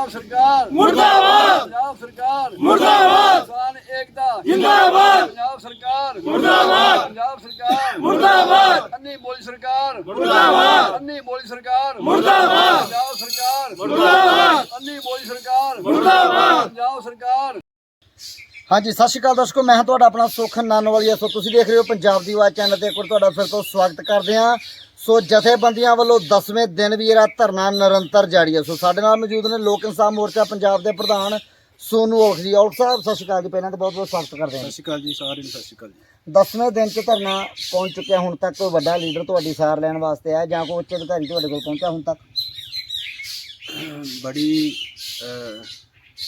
ਪੰਜਾਬ ਸਰਕਾਰ। ਮੁਰਦਾਬਾਦ! ਪੰਜਾਬ ਸਰਕਾਰ। ਮੁਰਦਾਬਾਦ! ਕਿਸਾਨ ਏਕਤਾ। ਜਿੰਦਾਬਾਦ! ਪੰਜਾਬ ਸਰਕਾਰ। ਮੁਰਦਾਬਾਦ! ਪੰਜਾਬ ਸਰਕਾਰ। ਮੁਰਦਾਬਾਦ! ਅੰਨੀ ਬੋਲੀ ਸਰਕਾਰ। ਮੁਰਦਾਬਾਦ! ਅੰਨੀ ਬੋਲੀ ਸਰਕਾਰ। ਮੁਰਦਾਬਾਦ! ਪੰਜਾਬ ਸਰਕਾਰ। ਮੁਰਦਾਬਾਦ! ਅੰਨੀ ਬੋਲੀ ਸਰਕਾਰ। ਮੁਰਦਾਬਾਦ! ਪੰਜਾਬ ਸਰਕਾਰ। ਹਾਂਜੀ ਸਤਿ ਸ਼੍ਰੀ ਅਕਾਲ ਦਰਸ਼ਕੋ ਮੈਂ ਤੁਹਾਡਾ ਆਪਣਾ ਸੁਖ ਨਾਨੋਵਾਲੀਆ। ਸੋ ਤੁਸੀਂ ਦੇਖ ਰਹੇ ਹੋ ਪੰਜਾਬ ਦੀ ਆਵਾਜ਼ ਚੈਨਲ ਤੇ। ਇੱਕ ਵਾਰ ਤੁਹਾਡਾ ਫਿਰ ਤੋਂ ਸਵਾਗਤ ਕਰਦੇ ਹਾਂ। ਸੋ ਜਥੇਬੰਦੀਆਂ ਵੱਲੋਂ 10ਵੇਂ ਦਿਨ ਵੀ ਜਿਹੜਾ ਧਰਨਾ ਨਿਰੰਤਰ ਜਾਰੀ ਹੈ। ਸੋ ਸਾਡੇ ਨਾਲ ਮੌਜੂਦ ਨੇ ਲੋਕ ਇਨਸਾਫ ਮੋਰਚਾ ਪੰਜਾਬ ਦੇ ਪ੍ਰਧਾਨ ਸੋਨੂ ਔਲਖ ਜੀ। ਔਲਖ ਸਾਹਿਬ ਸਤਿ ਸ਼੍ਰੀ ਅਕਾਲ ਜੀ। ਪਹਿਲਾਂ ਤਾਂ ਬਹੁਤ ਬਹੁਤ ਸਵਾਗਤ ਕਰਦੇ ਹਾਂ ਸ਼੍ਰੀ ਅਕਾਲ ਜੀ ਸਾਰਿਆਂ ਨੂੰ ਸਤਿ ਸ਼੍ਰੀ ਅਕਾਲ ਜੀ। 10ਵੇਂ ਦਿਨ 'ਚ ਧਰਨਾ ਪਹੁੰਚ ਚੁੱਕਿਆ। ਹੁਣ ਤੱਕ ਕੋਈ ਵੱਡਾ ਲੀਡਰ ਤੁਹਾਡੀ ਸਾਰ ਲੈਣ ਵਾਸਤੇ ਆਇਆ ਜਾਂ ਕੋਈ ਉੱਚ ਅਧਿਕਾਰੀ ਤੁਹਾਡੇ ਕੋਲ ਪਹੁੰਚਿਆ ਹੁਣ ਤੱਕ? ਬੜੀ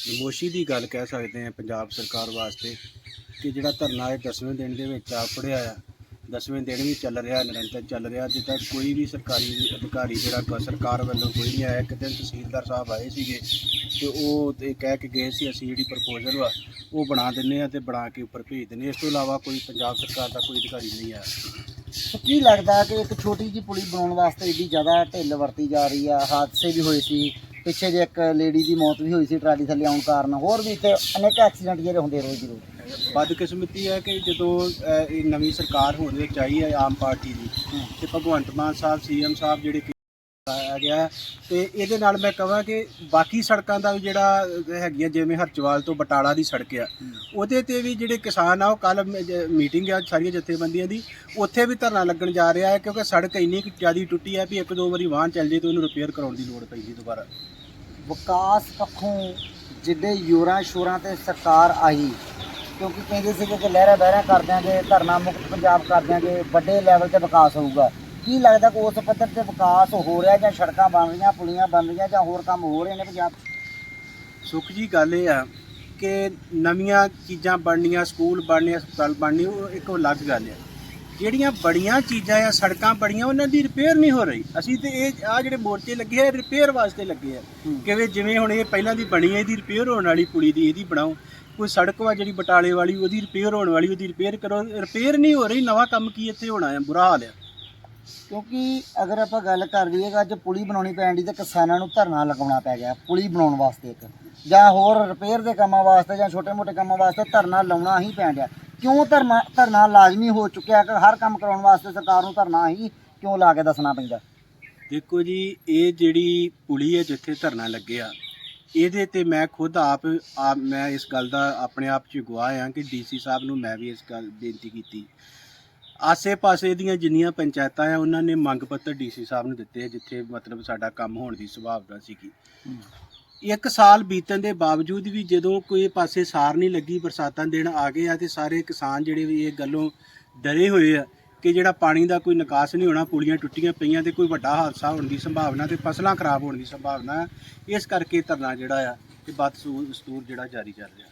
ਨਮੋਸ਼ੀ ਦੀ ਗੱਲ ਕਹਿ ਸਕਦੇ ਹਾਂ ਪੰਜਾਬ ਸਰਕਾਰ ਵਾਸਤੇ ਕਿ ਜਿਹੜਾ ਧਰਨਾ ਹੈ 10ਵੇਂ ਦਿਨ ਦੇ ਵਿੱਚ ਆ ਫੜਿਆ ਆ 10ਵੇਂ ਦਿਨ ਵੀ ਚੱਲ ਰਿਹਾ, ਨਿਰੰਤਰ ਚੱਲ ਰਿਹਾ ਅਜੇ ਤੱਕ ਕੋਈ ਵੀ ਸਰਕਾਰੀ ਅਧਿਕਾਰੀ ਜਿਹੜਾ ਕ- ਸਰਕਾਰ ਵੱਲੋਂ ਕੋਈ ਨਹੀਂ ਆਇਆ, ਇੱਕ ਦਿਨ ਤਹਿਸੀਲਦਾਰ ਸਾਹਿਬ ਆਏ ਸੀਗੇ ਤੇ ਉਹ ਤੇ ਕਹਿ ਕੇ ਗਏ ਸੀ, ਅਸੀਂ ਜਿਹੜੀ ਪ੍ਰਪੋਜ਼ਲ ਵਾ, ਉਹ ਬਣਾ ਦਿੰਨੇ ਆ ਤੇ ਬਣਾ ਕੇ ਉੱਪਰ ਭੇਜ ਦਿੰਨੇ ਇਸ ਤੋਂ ਇਲਾਵਾ ਕੋਈ ਪੰਜਾਬ ਸਰਕਾਰ ਦਾ ਕੋਈ ਅਧਿਕਾਰੀ ਨਹੀਂ ਆਇਆ। ਕੀ ਲੱਗਦਾ ਕਿ ਇੱਕ ਛੋਟੀ ਜਿਹੀ ਪੁਲੀ ਬਣਾਉਣ ਵਾਸਤੇ ਏਡੀ ਜ਼ਿਆਦਾ ਢਿੱਲ ਵਰਤੀ ਜਾ ਰਹੀ ਆ, ਹਾਦਸੇ ਵੀ ਹੋਏ ਸੀ ਪਿੱਛੇ ਜੇ ਇੱਕ ਲੇਡੀ ਦੀ ਮੌਤ ਵੀ ਹੋਈ ਸੀ ਟਰਾਲੀ ਥੱਲੇ ਆਉਣ ਕਾਰਨ ਹੋਰ ਵੀ ਇੱਥੇ ਅਨੇਕ ਐਕਸੀਡੈਂਟ ਜਿਹੜੇ ਹੁੰਦੇ ਰੋਜ਼ ਦੀ ਰੋਜ਼। ਬਦਕਿਸਮਤੀ ਹੈ ਕਿ ਜਦੋਂ ਅਹ, ਇਹ ਨਵੀਂ ਸਰਕਾਰ ਹੋਣ ਵਿੱਚ ਆਈ ਹੈ ਆਮ ਪਾਰਟੀ ਦੀ ਤੇ ਭਗਵੰਤ ਮਾਨ ਸਾਹਿਬ ਸੀਐਮ ਸਾਹਿਬ ਜਿਹੜੇ ਗਿਆ ਹੈ, ਤੇ ਇਹਦੇ ਨਾਲ ਮੈਂ ਕਹਾਂ ਕਿ ਬਾਕੀ ਸੜਕਾਂ ਦਾ ਵੀ ਜਿਹੜਾ ਅਹ, ਹੈਗੀਆਂ ਜਿਵੇਂ ਹਰਚਵਾਲ ਤੋਂ ਬਟਾਲਾ ਦੀ ਸੜਕ ਆ ਉਹਦੇ ਤੇ ਵੀ ਜਿਹੜੇ ਕਿਸਾਨ ਆ ਉਹ ਕੱਲ ਮੀਟਿੰਗ ਆ ਸਾਰੀਆਂ ਜਥੇਬੰਦੀਆਂ ਦੀ ਉੱਥੇ ਵੀ ਧਰਨਾ ਲੱਗਣ ਜਾ ਰਿਹਾ ਹੈ ਕਿਉਂਕਿ ਸੜਕ ਇੰਨੀ ਕੁ ਜ਼ਿਆਦਾ ਟੁੱਟੀ ਹੈ ਵੀ ਇੱਕ ਦੋ ਵਾਰੀ ਵਾਹਨ ਚੱਲ ਜੇ ਤੇ ਉਹਨੂੰ ਰਿਪੇਅਰ ਕਰਾਉਣ ਦੀ ਲੋੜ ਪੈਂਦੀ ਦੁਬਾਰਾ। ਵਿਕਾਸ ਪੱਖੋਂ ਜਿੱਡੇ ਯੋਰਾਂ ਸ਼ੋਰਾਂ ਤੇ ਸਰਕਾਰ ਆਈ ਕਿਉਂਕਿ ਕਹਿੰਦੇ ਸੀਗੇ ਕਿ ਲਹਿਰਾ ਬਹਿਰਾ ਕਰ ਦਿਆਂਗੇ ਧਰਨਾ ਮੁਕਤ ਪੰਜਾਬ ਕਰ ਦਿਆਂਗੇ ਵੱਡੇ ਲੈਵਲ ਤੇ ਵਿਕਾਸ ਹੋਊਗਾ। ਕੀ ਲੱਗਦਾ ਕਿ ਉਸ ਪੱਧਰ ਤੇ ਵਿਕਾਸ ਹੋ ਰਿਹਾ ਜਾਂ ਸੜਕਾਂ ਬਣ ਰਹੀਆਂ ਪੁਲੀਆਂ ਬਣ ਰਹੀਆਂ ਜਾਂ ਹੋਰ ਕੰਮ ਹੋ ਰਹੇ ਨੇ ਪੰਜਾਬ? ਸੁੱਖ ਜੀ ਗੱਲ ਇਹ ਆ ਕਿ ਨਵੀਆਂ ਚੀਜ਼ਾਂ ਬਣਨੀਆਂ ਸਕੂਲ ਬਣਨੇ ਹਸਪਤਾਲ ਬਣਨੇ ਉਹ ਇੱਕ ਅਲੱਗ ਗੱਲ ਆ। ਜਿਹੜੀਆਂ ਬੜੀਆਂ ਚੀਜ਼ਾਂ ਆ ਸੜਕਾਂ ਬੜੀਆਂ ਉਹਨਾਂ ਦੀ ਰਿਪੇਅਰ ਨਹੀਂ ਹੋ ਰਹੀ। ਅਸੀਂ ਤੇ ਇਹ ਆ ਜਿਹੜੇ ਮੋਰਚੇ ਲੱਗੇ ਆ ਰਿਪੇਅਰ ਵਾਸਤੇ ਲੱਗੇ ਆ। ਕਿਵੇਂ ਜਿਵੇਂ ਹੁਣ ਇਹ ਪਹਿਲਾਂ ਦੀ ਬਣੀ ਹੈ ਇਹਦੀ ਰਿਪੇਅਰ ਹੋਣ ਵਾਲੀ ਪੁਲੀ ਦੀ ਇਹਦੀ ਬਣਾਓ। ਕੋਈ ਸੜਕ ਵਾ ਜਿਹੜੀ ਬਟਾਲੇ ਵਾਲੀ ਉਹਦੀ ਰਿਪੇਅਰ ਹੋਣ ਵਾਲੀ ਉਹਦੀ ਰਿਪੇਅਰ ਕਰੋ। ਰਿਪੇਅਰ ਨਹੀਂ ਹੋ ਰਹੀ ਨਵਾਂ ਕੰਮ ਕੀ ਇੱਥੇ ਹੋਣਾ ਹੈ ਬੁਰਾ ਹਾਲ ਆ। ਕਿਉਂਕਿ ਅਗਰ ਆਪਾਂ ਗੱਲ ਕਰ ਲਈਏ ਕਿ ਅੱਜ ਪੁਲੀ ਬਣਾਉਣੀ ਪੈਣ ਦੀ ਤੇ ਕਿਸਾਨਾਂ ਨੂੰ ਧਰਨਾ ਲਗਾਉਣਾ ਪੈ ਗਿਆ ਪੁਲੀ ਬਣਾਉਣ ਵਾਸਤੇ ਇੱਕ, ਜਾਂ ਹੋਰ ਰਿਪੇਅਰ ਦੇ ਕੰਮਾਂ ਵਾਸਤੇ ਜਾਂ ਛੋਟੇ-ਮੋਟੇ ਕੰਮਾਂ ਵਾਸਤੇ ਧਰਨਾ ਲਾਉਣਾ ਹੀ ਪੈਣ ਡਿਆ। ਕਿਉਂ ਧਰਨਾ ਧਰਨਾ ਲਾਜ਼ਮੀ ਹੋ ਚੁੱਕਿਆ ਕਿ ਹਰ ਕੰਮ ਕਰਾਉਣ ਵਾਸਤੇ ਸਰਕਾਰ ਨੂੰ ਧਰਨਾ ਹੀ ਕਿਉਂ ਲਾ ਕੇ ਦੱਸਣਾ ਪੈਂਦਾ? ਦੇਖੋ ਜੀ, ਇਹ ਜਿਹੜੀ ਪੁਲੀ ਹੈ ਜਿੱਥੇ ਧਰਨਾ ਲੱਗਿਆ, ਇਹਦੇ ਤੇ ਮੈਂ ਖੁਦ ਆਪ ਆਪ ਮੈਂ ਇਸ ਗੱਲ ਦਾ ਆਪਣੇ ਆਪ 'ਚ ਗਵਾਹ ਹਾਂ ਕਿ ਡੀਸੀ ਸਾਹਿਬ ਨੂੰ ਮੈਂ ਵੀ ਇਸ ਗੱਲ ਬੇਨਤੀ ਕੀਤੀ। ਆਸੇ-ਪਾਸੇ ਦੀਆਂ ਜਿੰਨੀਆਂ ਪੰਚਾਇਤਾਂ ਆ ਉਹਨਾਂ ਨੇ ਮੰਗ ਪੱਤਰ ਡੀਸੀ ਸਾਹਿਬ ਨੂੰ ਦਿੱਤੇ ਆ, ਜਿੱਥੇ ਮਤਲਬ ਸਾਡਾ ਕੰਮ ਹੋਣ ਦੀ ਸੰਭਾਵਨਾ ਸੀਗੀ ਇੱਕ ਸਾਲ ਬੀਤਣ ਦੇ ਬਾਵਜੂਦ ਵੀ ਜਦੋਂ ਕੋਈ ਪਾਸੇ ਸਾਰ ਨਹੀਂ ਲੱਗੀ ਬਰਸਾਤਾਂ ਦਿਨ ਆ ਗਏ ਆ ਤੇ ਸਾਰੇ ਕਿਸਾਨ ਜਿਹੜੇ ਵੀ ਇਹ ਗੱਲੋਂ ਡਰੇ ਹੋਏ ਆ ਕਿ ਜਿਹੜਾ ਪਾਣੀ ਦਾ ਕੋਈ ਨਿਕਾਸ ਨਹੀਂ ਹੋਣਾ ਪੁਲੀਆਂ ਟੁੱਟੀਆਂ ਪਈਆਂ ਤੇ ਕੋਈ ਵੱਡਾ ਹਾਦਸਾ ਹੋਣ ਦੀ ਸੰਭਾਵਨਾ ਤੇ ਫਸਲਾਂ ਖਰਾਬ ਹੋਣ ਦੀ ਸੰਭਾਵਨਾ ਹੈ। ਇਸ ਕਰਕੇ ਧਰਨਾ ਜਿਹੜਾ ਆ ਤੇ ਬਦਸਤੂਰ ਜਿਹੜਾ ਜਾਰੀ ਚੱਲ ਰਿਹਾ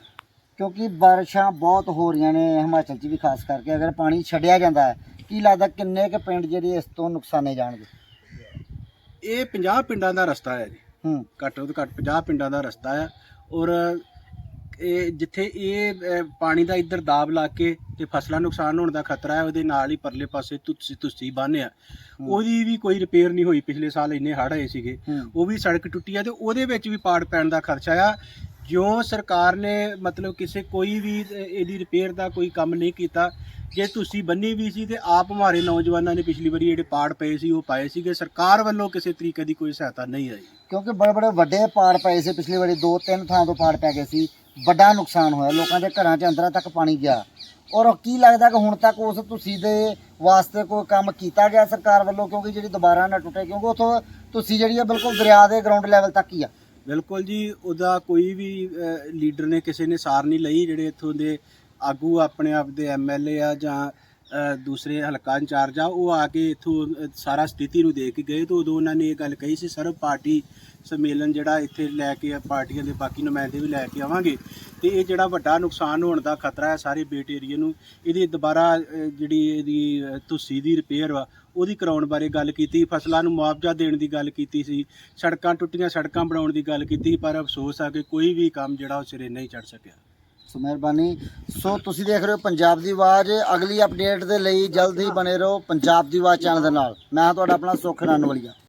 ਕਿਉਂਕਿ ਬਾਰਿਸ਼ਾਂ ਬਹੁਤ ਹੋ ਰਹੀਆਂ ਨੇ ਹਿਮਾਚਲ 'ਚ ਵੀ ਖਾਸ ਕਰਕੇ ਅਗਰ ਪਾਣੀ ਛੱਡਿਆ ਜਾਂਦਾ ਹੈ ਕੀ ਲੱਗਦਾ ਕਿੰਨੇ ਕੁ ਪਿੰਡ ਜਿਹੜੇ ਇਸ ਤੋਂ ਨੁਕਸਾਨੇ ਜਾਣਗੇ? ਇਹ 50 ਪਿੰਡਾਂ ਦਾ ਰਸਤਾ ਹੈ ਜੀ। ਹੂੰ। ਘੱਟੋ ਤੋਂ ਘੱਟ 50 ਪਿੰਡਾਂ ਦਾ ਰਸਤਾ ਆ ਔਰ ਇਹ ਜਿੱਥੇ ਇਹ ਪਾਣੀ ਦਾ ਇੱਧਰ ਦਾਬ ਲਾ ਕੇ ਤੇ ਫਸਲਾਂ ਨੁਕਸਾਨ ਹੋਣ ਦਾ ਖਤਰਾ ਹੈ ਉਹਦੇ ਨਾਲ ਹੀ ਪਰਲੇ ਪਾਸੇ ਤੁਸੀ ਤੁਸੀ ਬੰਨ੍ਹ ਆ। ਉਹਦੀ ਵੀ ਕੋਈ ਰਿਪੇਅਰ ਨਹੀਂ ਹੋਈ ਪਿਛਲੇ ਸਾਲ ਇੰਨੇ ਹੜ੍ਹ ਆਏ ਸੀਗੇ। ਹੂੰ। ਉਹ ਵੀ ਸੜਕ ਟੁੱਟੀ ਆ ਤੇ ਉਹਦੇ ਵਿੱਚ ਵੀ ਪਾੜ ਪੈਣ ਦਾ ਖਰਚਾ ਆ। ਜਿਉਂ ਸਰਕਾਰ ਨੇ ਮਤਲਬ ਕਿਸੇ ਕੋਈ ਵੀ ਇਹਦੀ ਰਿਪੇਅਰ ਦਾ ਕੋਈ ਕੰਮ ਨਹੀਂ ਕੀਤਾ, ਜੇ ਤੁਸੀਂ ਬੰਨੀ ਵੀ ਸੀ ਤੇ ਆਪ ਹਮਾਰੇ ਨੌਜਵਾਨਾਂ ਨੇ ਪਿਛਲੀ ਵਾਰੀ ਜਿਹੜੇ ਪਾੜ ਪਏ ਸੀ, ਉਹ ਪਾਏ ਸੀਗੇ, ਸਰਕਾਰ ਵੱਲੋਂ ਕਿਸੇ ਤਰੀਕੇ ਦੀ ਕੋਈ ਸਹਾਇਤਾ ਨਹੀਂ ਆਈ। ਕਿਉਂਕਿ ਬੜੇ ਬੜੇ ਵੱਡੇ ਪਾੜ ਪਏ ਸੀ, ਪਿਛਲੀ ਵਾਰੀ ਦੋ ਤਿੰਨ ਥਾਂ ਤੋਂ ਪਾੜ ਪੈ ਗਏ ਸੀ, ਵੱਡਾ ਨੁਕਸਾਨ ਹੋਇਆ, ਲੋਕਾਂ ਦੇ ਘਰਾਂ 'ਚ ਅੰਦਰਾਂ ਤੱਕ ਪਾਣੀ ਗਿਆ। ਔਰ ਕੀ ਲੱਗਦਾ ਕਿ ਹੁਣ ਤੱਕ ਉਸ ਤੁਸੀਂ ਦੇ ਵਾਸਤੇ ਕੋਈ ਕੰਮ ਕੀਤਾ ਗਿਆ ਸਰਕਾਰ ਵੱਲੋਂ, ਕਿਉਂਕਿ ਜਿਹੜੀ ਦੁਬਾਰਾ ਨਾ ਟੁੱਟੇ, ਕਿਉਂਕਿ ਉਥੋਂ ਤੁਸੀਂ ਜਿਹੜੀ ਆ ਬਿਲਕੁਲ ਦਰਿਆ ਦੇ ਗਰਾਊਂਡ ਲੈਵਲ ਤੱਕ ਹੀ ਆ। ਬਿਲਕੁਲ ਜੀ, ਉਹਦਾ ਕੋਈ ਵੀ ਲੀਡਰ ਨੇ ਕਿਸੇ ਨੇ ਸਾਰ ਨਹੀਂ ਲਈ, ਜਿਹੜੇ ਇੱਥੋਂ ਦੇ ਆਗੂ ਆਪਣੇ ਆਪ ਦੇ ਐਮਐਲਏ ਆ ਜਾਂ ਦੂਸਰੇ ਹਲਕਾ ਇੰਚਾਰਜ ਆ, ਉਹ ਆ ਕੇ ਇੱਥੋਂ ਸਾਰਾ ਸਥਿਤੀ ਨੂੰ ਦੇਖ ਕੇ ਗਏ ਤੇ ਉਦੋਂ ਉਹਨਾਂ ਨੇ ਇਹ ਗੱਲ ਕਹੀ ਸੀ ਸਰਵ ਪਾਰਟੀ ਸੰਮੇਲਨ ਜਿਹੜਾ ਇੱਥੇ ਲੈ ਕੇ ਪਾਰਟੀਆਂ ਦੇ ਬਾਕੀ ਨੁਮਾਇੰਦੇ ਵੀ ਲੈ ਕੇ ਆਵਾਂਗੇ। ਤੇ ਇਹ ਜਿਹੜਾ ਵੱਡਾ ਨੁਕਸਾਨ ਹੋਣ ਦਾ ਖਤਰਾ ਹੈ ਸਾਰੇ ਬੇਟ ਏਰੀਏ ਨੂੰ ਇਹਦੀ ਦੁਬਾਰਾ ਜਿਹੜੀ ਇਹਦੀ ਅਹ, ਦੀ ਰਿਪੇਅਰ ਵਾ ਉਹਦੀ ਕਰਾਉਣ ਬਾਰੇ ਗੱਲ ਕੀਤੀ ਫਸਲਾਂ ਨੂੰ ਮੁਆਵਜ਼ਾ ਦੇਣ ਦੀ ਗੱਲ ਕੀਤੀ ਸੀ ਸੜਕਾਂ ਟੁੱਟੀਆਂ ਸੜਕਾਂ ਬਣਾਉਣ ਦੀ ਗੱਲ ਕੀਤੀ ਪਰ ਅਫਸੋਸ ਆ ਕਿ ਕੋਈ ਵੀ ਕੰਮ ਜਿਹੜਾ ਉਹ ਸਿਰੇ ਨਹੀਂ ਚੜ ਸਕਿਆ। ਸੋ ਮਿਹਰਬਾਨੀ। ਸੋ ਤੁਸੀਂ ਦੇਖ ਰਹੇ ਹੋ ਪੰਜਾਬ ਦੀ ਆਵਾਜ਼ ਅਗਲੀ ਅਪਡੇਟ ਦੇ ਲਈ ਜਲਦ ਹੀ ਬਣੇ ਰਹੋ ਪੰਜਾਬ ਦੀ ਆਵਾਜ਼ ਚੈਨਲ ਦੇ ਨਾਲ। ਮੈਂ ਤੁਹਾਡਾ ਆਪਣਾ ਸੁਖ ਨਾਨੋਵਾਲੀਆ।